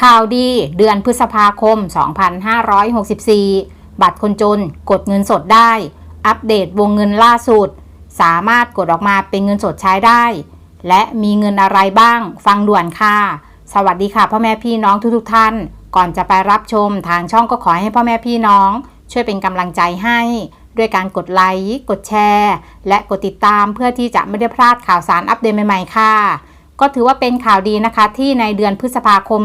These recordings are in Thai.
ข่าวดีเดือนพฤษภาคม 2564 บัตรคนจนกดเงินสดได้ อัปเดตวงเงินล่าสุด สามารถกดออกมาเป็นเงินสดใช้ได้ และมีเงินอะไรบ้าง ฟังด่วนค่ะ สวัสดีค่ะพ่อแม่พี่น้องทุกๆท่าน ก่อนจะไปรับชมทางช่องก็ขอให้พ่อแม่พี่น้อง ช่วยเป็นกำลังใจให้ ด้วยการกดไลค์ กดแชร์ และกดติดตามเพื่อที่จะไม่ได้พลาดข่าวสารอัปเดตใหม่ๆค่ะ ก็ถือว่าเป็นข่าวดีนะคะ ที่ในเดือนพฤษภาคม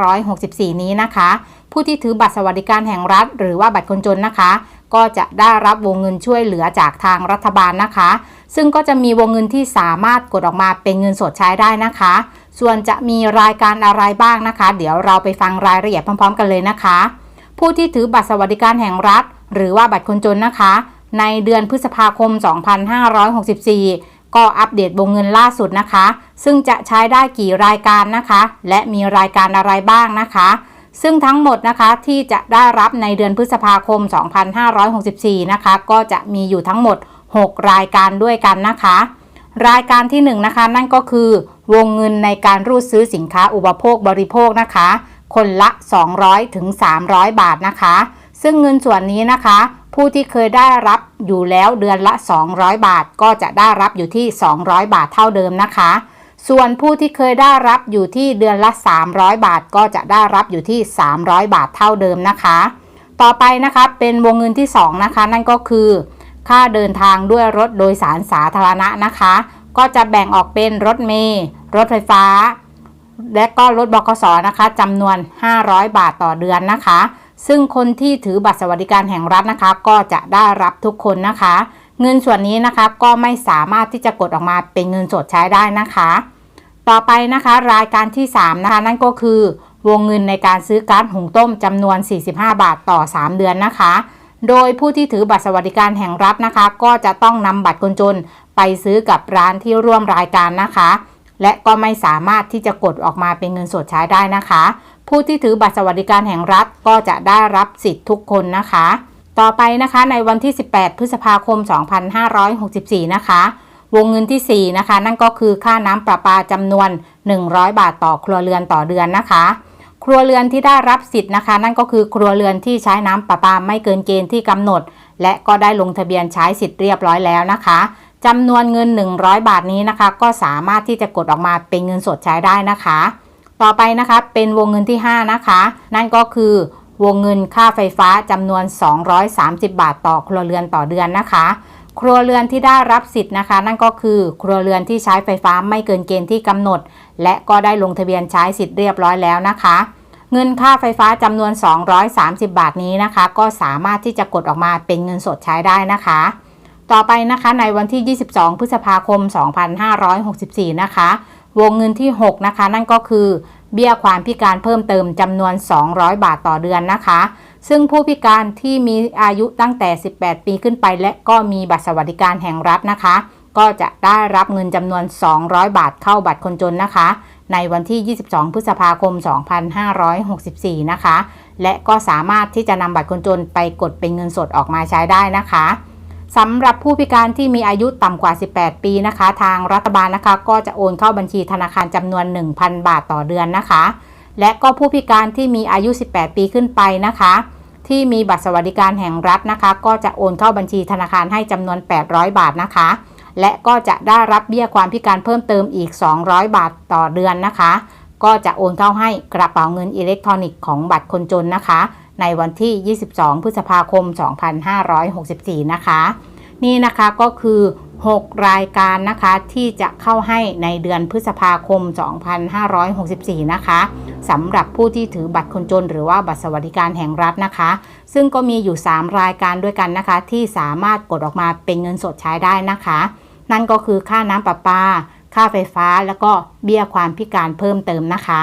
2564 นี้นะคะ ผู้ที่ถือบัตรสวัสดิการแห่งรัฐ หรือว่าบัตรคนจนนะคะ ก็จะได้รับวงเงินช่วยเหลือจากทางรัฐบาลนะคะ ซึ่งก็จะมีวงเงินที่สามารถกดออกมาเป็นเงินสดใช้ได้นะคะ ส่วนจะมีรายการอะไรบ้างนะคะ เดี๋ยวเราไปฟังรายละเอียดพร้อม ๆ กันเลยนะคะ ผู้ที่ถือบัตรสวัสดิการแห่งรัฐ หรือว่าบัตรคนจนนะคะ ในเดือนพฤษภาคม 2564 ก็อัปเดตวงเงินล่าสุดนะคะ ซึ่งจะใช้ได้กี่รายการนะคะ และมีรายการอะไรบ้างนะคะ ซึ่งทั้งหมดนะคะที่จะได้รับในเดือนพฤษภาคม 2564 นะคะ ก็จะมีอยู่ทั้งหมด 6 รายการด้วยกันนะคะ รายการที่ 1นงนะคะ นั่นก็คือ วงเงินในการรูดซื้อสินค้าอุปโภคบริโภคนะคะ คนละ 200ถึง300 บาทนะคะ ซึ่งเงินส่วนนี้นะคะ ผู้ที่เคยได้รับอยู่แล้วเดือนละ 200 บาท ก็จะได้รับอยู่ที่ 200 บาทเท่าเดิมนะคะ ส่วนผู้ที่เคยได้รับอยู่ที่เดือนละ 300 บาท ก็จะได้รับอยู่ที่ 300 บาทเท่าเดิมนะคะ ต่อไปนะคะเป็นวงเงินที่ 2 นะคะ นั่นก็คือ ค่าเดินทางด้วยรถโดยสารสาธารณะนะคะ ก็จะแบ่งออกเป็นรถเมล์รถไฟฟ้า และก็รถบกสนะคะจำนวน 500 บาทต่อเดือนนะคะ ซึ่งคนที่ถือบัตรสวัสดิการแห่งรัฐนะคะ ก็จะได้รับทุกคนนะคะ เงินส่วนนี้นะคะก็ไม่สามารถที่จะกดออกมาเป็นเงินสดใช้ได้นะคะ ต่อไปนะคะ รายการที่ 3 นะคะ นั่นก็คือ วงเงินในการซื้อก๊าซหุงต้มจำนวน 45 บาทต่อ 3 เดือนนะคะ โดยผู้ที่ถือบัตรสวัสดิการแห่งรัฐนะคะ ก็จะต้องนำบัตรคนจนไปซื้อกับร้านที่ร่วมรายการนะคะ และก็ไม่สามารถที่จะกดออกมาเป็นเงินสดใช้ได้นะคะ ผู้ที่ถือบัตรสวัสดิการแห่งรัฐก็จะได้รับสิทธิ์ทุกคนนะคะ ต่อไปนะคะในวันที่ 18 พฤษภาคม 2564 นะคะ วงเงินที่ 4 นะคะ นั่นก็คือค่าน้ำประปาจำนวน 100 บาทต่อครัวเรือนต่อเดือนนะคะ ครัวเรือนที่ได้รับสิทธิ์นะคะ นั่นก็คือครัวเรือนที่ใช้น้ำประปาไม่เกินเกณฑ์ที่กำหนด และก็ได้ลงทะเบียนใช้สิทธิ์เรียบร้อยแล้วนะคะจำนวนเงิน 100 บาทนี้นะคะ ก็สามารถที่จะกดออกมาเป็นเงินสดใช้ได้นะคะ ต่อไปนะคะเป็นวงเงินที่ 5 นะคะ นั่นก็คือวงเงินค่าไฟฟ้าจำนวน 230 บาทต่อครัวเรือนต่อเดือนนะคะ ครัวเรือนที่ได้รับสิทธิ์นะคะ นั่นก็คือครัวเรือนที่ใช้ไฟฟ้าไม่เกินเกณฑ์ที่กำหนด และก็ได้ลงทะเบียนใช้สิทธิ์เรียบร้อยแล้วนะคะ เงินค่าไฟฟ้าจำนวน 230 บาทนี้นะคะ ก็สามารถที่จะกดออกมาเป็นเงินสดใช้ได้นะคะ ต่อไปนะคะในวันที่ 22 พฤษภาคม 2564 นะคะ วงเงินที่ 6 นะคะ นั่นก็คือ เบี้ยความพิการเพิ่มเติมจำนวน 200 บาทต่อเดือนนะคะ ซึ่งผู้พิการที่มีอายุตั้งแต่ 18 ปีขึ้นไป และก็มีบัตรสวัสดิการแห่งรัฐนะคะ ก็จะได้รับเงินจำนวน 200 บาทเข้าบัตรคนจนนะคะ ในวันที่ 22 พฤษภาคม 2564 นะคะ และก็สามารถที่จะนำบัตรคนจนไปกดเป็นเงินสดออกมาใช้ได้นะคะ สำหรับผู้พิการที่มีอายุต่ำกว่า 18 ปีนะคะ ทางรัฐบาลนะคะ ก็จะโอนเข้าบัญชีธนาคารจำนวน 1,000 บาทต่อเดือนนะคะ และก็ผู้พิการที่มีอายุ 18 ปีขึ้นไปนะคะ ที่มีบัตรสวัสดิการแห่งรัฐนะคะ ก็จะโอนเข้าบัญชีธนาคารให้จำนวน 800 บาทนะคะ และก็จะได้รับเบี้ยความพิการเพิ่มเติมอีก 200 บาทต่อเดือนนะคะ ก็จะโอนเข้าให้กระเป๋าเงินอิเล็กทรอนิกส์ของบัตรคนจนนะคะ ในวันที่ 22 พฤษภาคม 2564 นะคะ นี่นะคะก็คือ 6 รายการนะคะที่จะเข้าให้ในเดือนพฤษภาคม 2564 นะคะสำหรับผู้ที่ถือบัตรคนจน หรือว่าบัตรสวัสดิการแห่งรัฐนะคะ ซึ่งก็มีอยู่ 3 รายการด้วยกันนะคะ ที่สามารถกดออกมาเป็นเงินสดใช้ได้นะคะ นั่นก็คือค่าน้ำประปา ค่าไฟฟ้า แล้วก็เบี้ยความพิการเพิ่มเติมนะคะ